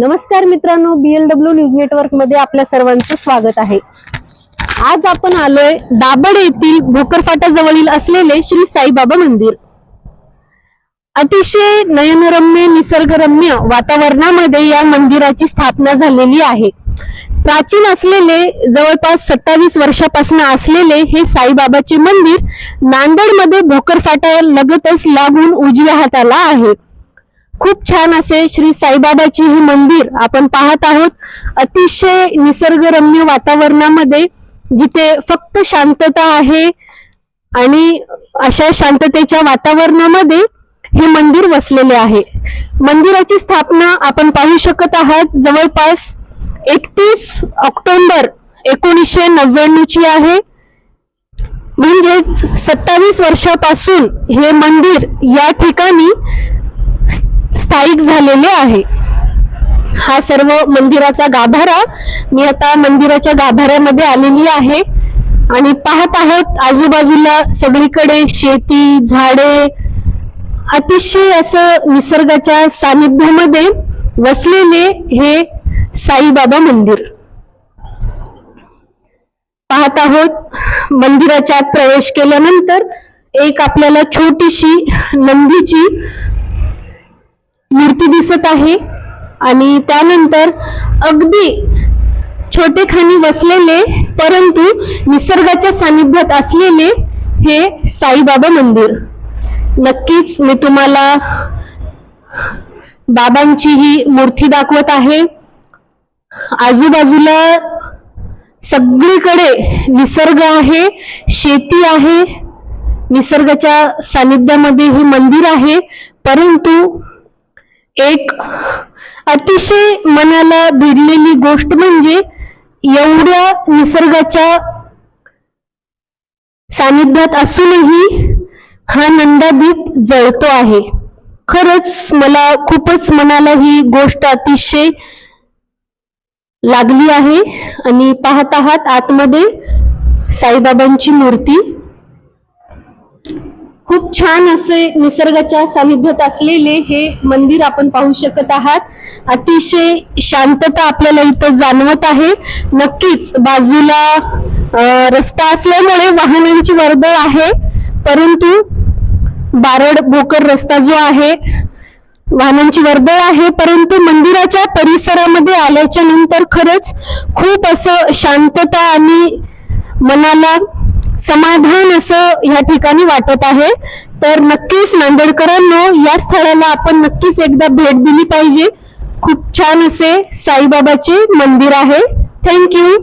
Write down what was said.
नमस्कार मित्रांनो BLW news नेटवर्कमध्ये आपल्या सर्वांचं स्वागत आहे. आज आपण आलोय दाबड येथील भोकरफाटा जवळील असलेले श्री साईबाबा मंदिर. अतिशय नयनरम्य निसर्गरम्य वातावरणामध्ये या मंदिराची स्थापना झालेली आहे. प्राचीन असलेले जवळपास सत्तावीस वर्षापासून असलेले हे साईबाबाचे मंदिर नांदेडमध्ये भोकरफाटा लगतच लागून उजव्या हाताला आहे. खूप छान असे श्री साईबाबाचे हे मंदिर आपण पाहत आहोत. अतिशय निसर्गरम्य वातावरणामध्ये जिथे फक्त शांतता आहे आणि अशा शांततेच्या वातावरणामध्ये हे मंदिर वसलेले आहे. मंदिराची स्थापना आपण पाहू शकत आहात. जवळपास एकतीस ऑक्टोबर एकोणीसशे नव्याण्णव ची आहे. म्हणजेच सत्तावीस वर्षापासून हे मंदिर या ठिकाणी झालेले आहे. हा सर्व मंदिराचा गाभारा मी आता मंदिराच्या गाभाऱ्यामध्ये आलेली आहे. आणि पाहत आहोत आजूबाजूला सगळीकडे शेती झाडे अतिशय असं निसर्गाच्या सानिध्यामध्ये वसलेले हे साईबाबा मंदिर. पाहत आहोत मंदिराच्या आत प्रवेश केल्यानंतर एक आपल्याला छोटीशी नंदीची मूर्ती दिसत आहे आणि त्यानंतर अगदी छोटेखानी वसलेले परंतु निसर्गाच्या सानिध्यात असलेले हे साईबाबा मंदिर. नक्कीच मी तुम्हाला बाबांची ही मूर्ती दाखवत आहे. आजूबाजूला सगळीकडे निसर्ग आहे शेती आहे निसर्गाच्या सानिध्यामध्ये हे मंदिर आहे परंतु एक अतिशय मनाला भिडलेली गोष्ट म्हणजे एवढ्या निसर्गाच्या सानिध्यात असूनही हा नंदादीप जळतो आहे. खरंच मला खूपच मनाला ही गोष्ट अतिशय लागली आहे आणि पाहत आहात आतमध्ये साईबाबांची मूर्ती. खूप छान असे निसर्गाच्या सानिध्यात असलेले हे मंदिर आपण पाहू शकत आहात. अतिशय शांतता आपल्याला इथं जाणवत आहे. नक्कीच बाजूला रस्ता असल्यामुळे वाहनांची वर्दळ आहे. परंतु बारड भोकर रस्ता जो आहे वाहनांची वर्दळ आहे. परंतु मंदिराच्या परिसरामध्ये आल्याच्यानंतर खरंच खूप असं शांतता आणि मनाला समाधान असं या ठिकाणी वाटत आहे. तर नक्कीच नांदेडकरांनो या स्थळाला आपण नक्कीच एकदा भेट दिली पाहिजे. खूप छान असे साईबाबाचे मंदिर आहे. थँक्यू